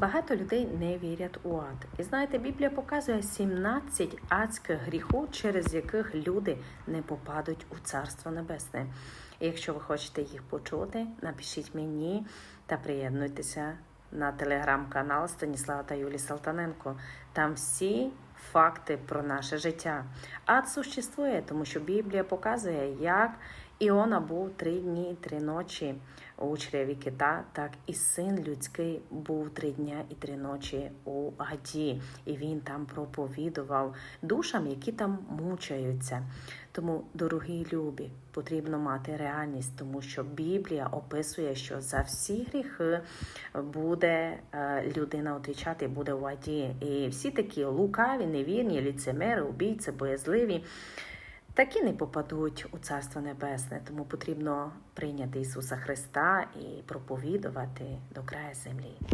Багато людей не вірять у ад. І знаєте, Біблія показує 17 адських гріхів, через яких люди не попадуть у Царство Небесне. І якщо ви хочете їх почути, напишіть мені та приєднуйтеся на телеграм-канал Станіслава та Юлії Салтаненко. Там всі факти про наше життя. Ад существує, тому що Біблія показує, як Іона був три дні три ночі у чреві кита, так і син людський був три дня і три ночі у Аді, і він там проповідував душам, які там мучаються. Тому, дорогі любі, потрібно мати реальність, тому що Біблія описує, що за всі гріхи буде е, людина отвічати, буде в аді. І всі такі лукаві, невірні, ліцемери, убійці, боязливі. Такі не попадуть у Царство Небесне, тому потрібно прийняти Ісуса Христа і проповідувати до краю землі.